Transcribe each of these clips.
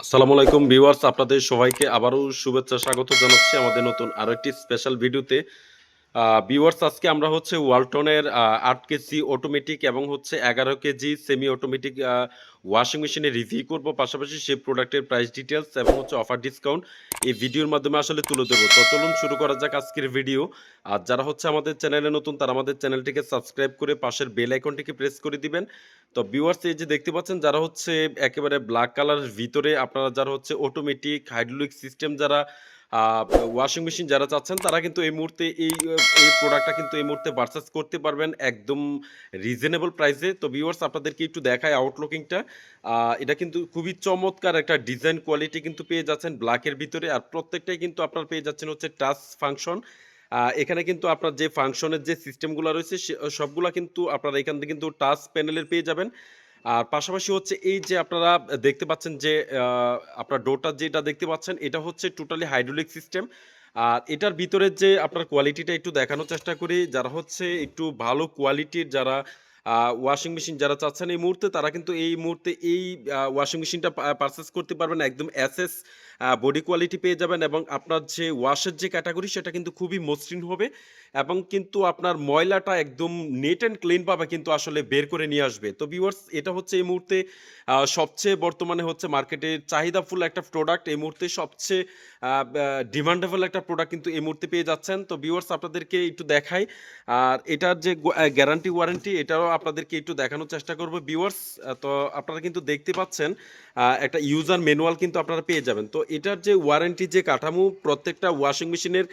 আসসালামু আলাইকুম ভিউয়ার্স আপনাদের সবাইকে আবারও শুভেচ্ছা স্বাগত জানাচ্ছি আমাদের নতুন আরেকটি স্পেশাল ভিডিওতে ভিউয়ার্স আজকে আমরা হচ্ছে ওয়ালটনের আট কেজি অটোমেটিক এবং হচ্ছে এগারো কেজি সেমি অটোমেটিক ওয়াশিং মেশিনে রিভিউ করব। পাশাপাশি সেই প্রোডাক্টের প্রাইস ডিটেলস এবং হচ্ছে অফার ডিসকাউন্ট এই ভিডিওর মাধ্যমে আসলে তুলে দেবো তো চলুন শুরু করা যাক আজকের ভিডিও আর যারা হচ্ছে আমাদের চ্যানেলে নতুন, তারা আমাদের চ্যানেলটিকে সাবস্ক্রাইব করে পাশের বেল আইকনটিকে প্রেস করে দিবেন। তো ভিউয়ার্স এই যে দেখতে পাচ্ছেন, যারা হচ্ছে একেবারে ব্ল্যাক কালার ভিতরে, আপনারা যারা হচ্ছে অটোমেটিক হাইড্রোলিক সিস্টেম যারা ওয়াশিং মেশিন যারা চাচ্ছেন, তারা কিন্তু এই মুহূর্তে এই এই প্রোডাক্টটা কিন্তু এই মুহূর্তে পারচেস করতে পারবেন একদম রিজনেবল প্রাইসে তো ভিউয়ার্স আপনাদেরকে একটু দেখায় আউটলুকিংটা এটা কিন্তু খুবই চমৎকার একটা ডিজাইন কোয়ালিটি কিন্তু পেয়ে যাচ্ছেন ব্ল্যাকের ভিতরে। আর প্রত্যেকটাই কিন্তু আপনার পেয়ে যাচ্ছেন হচ্ছে টাচ ফাংশন এখানে কিন্তু আপনার যে ফাংশনের যে সিস্টেমগুলো রয়েছে সবগুলা কিন্তু আপনারা এখান থেকে কিন্তু টাচ প্যানেলের পেয়ে যাবেন। আর পাশাপাশি হচ্ছে এই যে আপনারা দেখতে পাচ্ছেন যে আপনার ডোরটা যেটা দেখতে পাচ্ছেন, এটা হচ্ছে টোটালি হাইড্রোলিক সিস্টেম। আর এটার ভিতরের যে আপনার কোয়ালিটিটা একটু দেখানোর চেষ্টা করি, যারা হচ্ছে একটু ভালো কোয়ালিটির যারা ওয়াশিং মেশিন যারা চাচ্ছেন এই মুহূর্তে, তারা কিন্তু এই মুহূর্তে এই ওয়াশিং মেশিনটা পারচেস করতে পারবেন, একদম এসএস বডি কোয়ালিটি পেয়ে যাবেন এবং আপনার যে ওয়াশের যে ক্যাটাগরি সেটা কিন্তু খুবই মসৃণ হবে। এবং কিন্তু আপনার ময়লাটা একদম নেট অ্যান্ড ক্লিন পাবে কিন্তু আসলে বের করে নিয়ে আসবে। তো ভিউয়ার্স এটা হচ্ছে এই মুহূর্তে সবচেয়ে বর্তমানে হচ্ছে মার্কেটে চাহিদাফুল একটা প্রোডাক্ট এই মুহূর্তে সবচেয়ে ডিমান্ডেবল একটা প্রোডাক্ট কিন্তু এই মুহূর্তে পেয়ে যাচ্ছেন। তো ভিউয়ার্স আপনাদেরকে একটু দেখাই। আর এটার যে গ্যারান্টি ওয়ারেন্টি এটাও আপনাদেরকে একটু দেখানোর চেষ্টা করব। ভিউয়ার্স তো আপনারা কিন্তু দেখতে পাচ্ছেন একটা ইউজার ম্যানুয়াল কিন্তু আপনারা পেয়ে যাবেন। তো এটার যে ওয়ারেন্টি যে কাঠামো, প্রত্যেকটা ওয়াশিং মেশিনের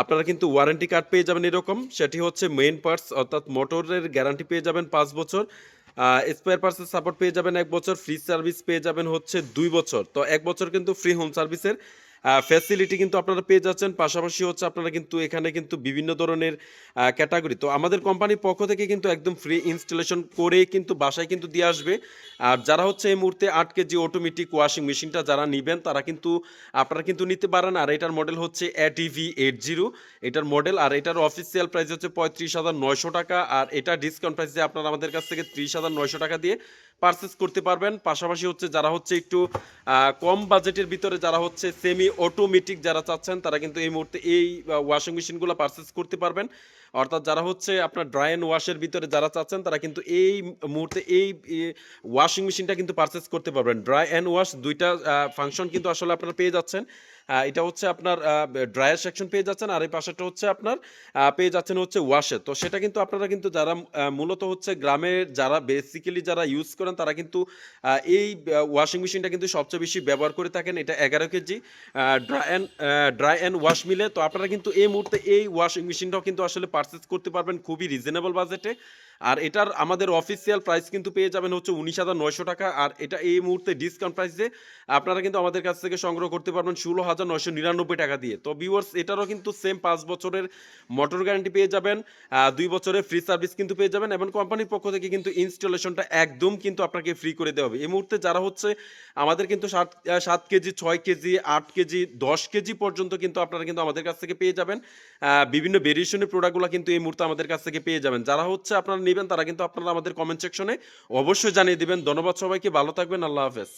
আপনারা কিন্তু ওয়ারেন্টি কার্ড পেয়ে যাবেন। এরকম, সেটি হচ্ছে মেইন পার্টস অর্থাৎ মোটরের গ্যারান্টি পেয়ে যাবেন পাঁচ বছর স্পেয়ার পার্টসের সাপোর্ট পেয়ে যাবেন এক বছর ফ্রি সার্ভিস পেয়ে যাবেন হচ্ছে দুই বছর। তো এক বছর কিন্তু ফ্রি হোম সার্ভিসের ফ্যাসিলিটি কিন্তু আপনারা পেয়ে যাচ্ছেন। পাশাপাশি হচ্ছে আপনারা কিন্তু এখানে কিন্তু বিভিন্ন ধরনের ক্যাটাগরি তো আমাদের কোম্পানির পক্ষ থেকে কিন্তু একদম ফ্রি ইনস্টলেশন করে কিন্তু বাসায় কিন্তু দিয়ে আসবে। আর যারা হচ্ছে এই মুহূর্তে আট কেজি অটোমেটিক ওয়াশিং মেশিনটা যারা নেবেন, তারা কিন্তু, আপনারা কিন্তু নিতে পারেন। আর এটার মডেল হচ্ছে এটিভি এইট জিরো এটার মডেল আর এটার অফিসিয়াল প্রাইস হচ্ছে পঁয়ত্রিশ হাজার নয়শো টাকা। আর এটা ডিসকাউন্ট প্রাইসে আপনারা আমাদের কাছ থেকে ত্রিশ হাজার নয়শো টাকা দিয়ে পারচেস করতে পারবেন। পাশাপাশি হচ্ছে যারা হচ্ছে একটু কম বাজেটের ভিতরে যারা হচ্ছে সেমি অটোমেটিক যারা চাচ্ছেন, তারা কিন্তু এই মুহূর্তে এই ওয়াশিং মেশিনগুলো পারচেস করতে পারবেন। অর্থাৎ যারা হচ্ছে আপনার ড্রাই অ্যান্ড ওয়াশের ভিতরে যারা চাচ্ছেন, তারা কিন্তু এই মুহূর্তে এই ওয়াশিং মেশিনটা কিন্তু পারচেস করতে পারবেন। ড্রাই অ্যান্ড ওয়াশ দুইটা ফাংশন কিন্তু আসলে আপনারা পেয়ে যাচ্ছেন। এটা হচ্ছে আপনার ড্রায়ার সেকশন পেয়ে যাচ্ছেন, আর এই পাশেটা হচ্ছে আপনার পেয়ে যাচ্ছেন হচ্ছে ওয়াশে তো সেটা কিন্তু আপনারা কিন্তু যারা মূলত হচ্ছে গ্রামের যারা বেসিক্যালি যারা ইউজ করেন, তারা কিন্তু এই ওয়াশিং মেশিনটা কিন্তু সবচেয়ে বেশি ব্যবহার করে থাকেন। এটা এগারো kg dry and dry and wash মিলে। তো আপনারা কিন্তু এই মুহূর্তে এই ওয়াশিং মেশিনটাও কিন্তু আসলে পারচেস করতে পারবেন খুবই রিজনেবল বাজেটে আর এটার আমাদের অফিসিয়াল প্রাইস কিন্তু পেয়ে যাবেন হচ্ছে উনিশ হাজার নয়শো টাকা। আর এটা এই মুহূর্তে ডিসকাউন্ট প্রাইসে আপনারা কিন্তু আমাদের কাছ থেকে সংগ্রহ করতে পারবেন ষোলো হাজার নয়শো নিরানব্বই টাকা দিয়ে। তো ভিউয়ার্স এটারও কিন্তু সেম পাঁচ বছরের মোটর গ্যারান্টি পেয়ে যাবেন দুই বছরের ফ্রি সার্ভিস কিন্তু পেয়ে যাবেন এবং কোম্পানির পক্ষ থেকে কিন্তু ইনস্টলেশনটা একদম কিন্তু আপনাকে ফ্রি করে দেওয়া হবে। এই মুহূর্তে যারা হচ্ছে আমাদের কিন্তু সাত সাত কেজি, ছয় কেজি, আট কেজি, দশ কেজি পর্যন্ত কিন্তু আপনারা কিন্তু আমাদের কাছ থেকে পেয়ে যাবেন। বিভিন্ন ভেরিয়েশনের প্রোডাক্টগুলো কিন্তু এই মুহূর্তে আমাদের কাছ থেকে পেয়ে যাবেন। যারা হচ্ছে আপনারা নেবেন, তারা কিন্তু আপনারা আমাদের কমেন্ট সেকশনে অবশ্যই জানিয়ে দিবেন। ধন্যবাদ সবাইকে, ভালো থাকবেন, আল্লাহ হাফেজ।